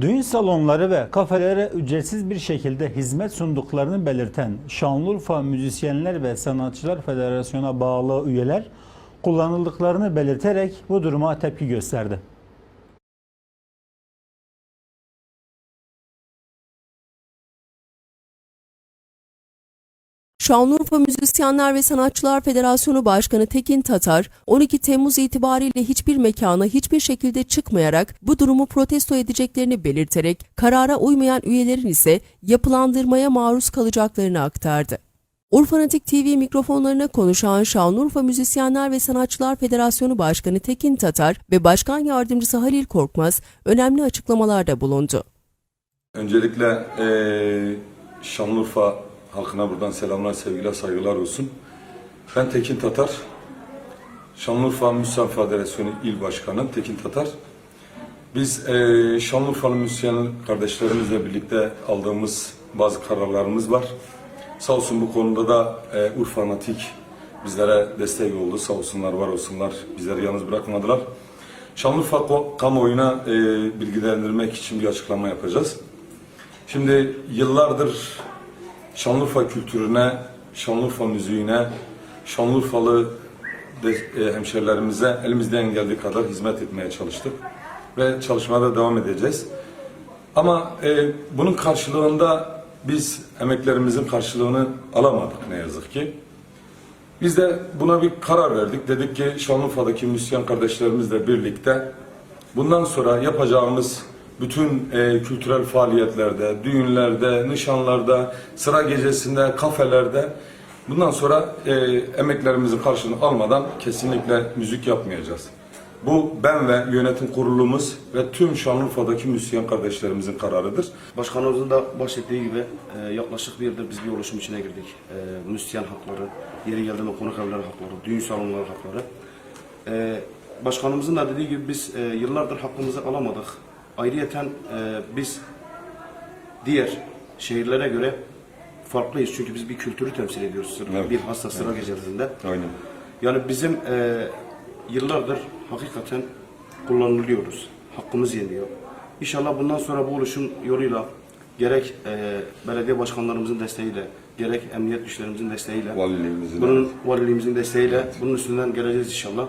Düğün salonları ve kafelere ücretsiz bir şekilde hizmet sunduklarını belirten Şanlıurfa Müzisyenler ve Sanatçılar Federasyonu'na bağlı üyeler kullanıldıklarını belirterek bu duruma tepki gösterdi. Şanlıurfa Müzisyenler ve Sanatçılar Federasyonu Başkanı Tekin Tatar, 12 Temmuz itibariyle hiçbir mekana hiçbir şekilde çıkmayarak bu durumu protesto edeceklerini belirterek karara uymayan üyelerin ise yapılandırmaya maruz kalacaklarını aktardı. Urfanatik TV mikrofonlarına konuşan Şanlıurfa Müzisyenler ve Sanatçılar Federasyonu Başkanı Tekin Tatar ve Başkan Yardımcısı Halil Korkmaz önemli açıklamalarda bulundu. Öncelikle eee Şanlıurfa halkına buradan selamlar, sevgiler, saygılar olsun. Ben Tekin Tatar. Şanlıurfa Müzisyen Federasyonu İl Başkanı Tekin Tatar. Biz eee Şanlıurfalı müzisyen kardeşlerimizle birlikte aldığımız bazı kararlarımız var. Sağ olsun bu konuda da eee Urfa Natik bizlere destek oldu. Sağ olsunlar, var olsunlar. Bizleri yalnız bırakmadılar. Şanlıurfa kamuoyuna eee bilgilendirmek için bir açıklama yapacağız. Şimdi yıllardır Şanlıurfa kültürüne, Şanlıurfa müziğine, Şanlıurfalı e, hemşerilerimize elimizden geldiği kadar hizmet etmeye çalıştık. Ve çalışmaya da devam edeceğiz. Ama e, bunun karşılığında biz emeklerimizin karşılığını alamadık ne yazık ki. Biz de buna bir karar verdik. Dedik ki Şanlıurfa'daki müzisyen kardeşlerimizle birlikte bundan sonra yapacağımız bütün e, kültürel faaliyetlerde, düğünlerde, nişanlarda, sıra gecesinde, kafelerde bundan sonra e, emeklerimizin karşılığını almadan kesinlikle müzik yapmayacağız. Bu ben ve yönetim kurulumuz ve tüm Şanlıurfa'daki müzisyen kardeşlerimizin kararıdır. Başkanımızın da bahsettiği gibi e, yaklaşık bir yıldır biz bir oluşum içine girdik. E, müzisyen hakları, yeri geldiğinde konuk evleri hakları, düğün salonları hakları. E, başkanımızın da dediği gibi biz e, yıllardır hakkımızı alamadık. Ayrıyeten e, biz diğer şehirlere göre farklıyız. Çünkü biz bir kültürü temsil ediyoruz. Sıra, Evet. Bir hasta sıra gecelerinde. Aynen. Yani bizim e, yıllardır hakikaten kullanılıyoruz. Hakkımız yeniyor. İnşallah bundan sonra bu oluşum yoluyla gerek e, belediye başkanlarımızın desteğiyle, gerek emniyet güçlerimizin desteğiyle, Valiliğimizin. bunun valiliğimizin desteğiyle bunun üstünden geleceğiz inşallah.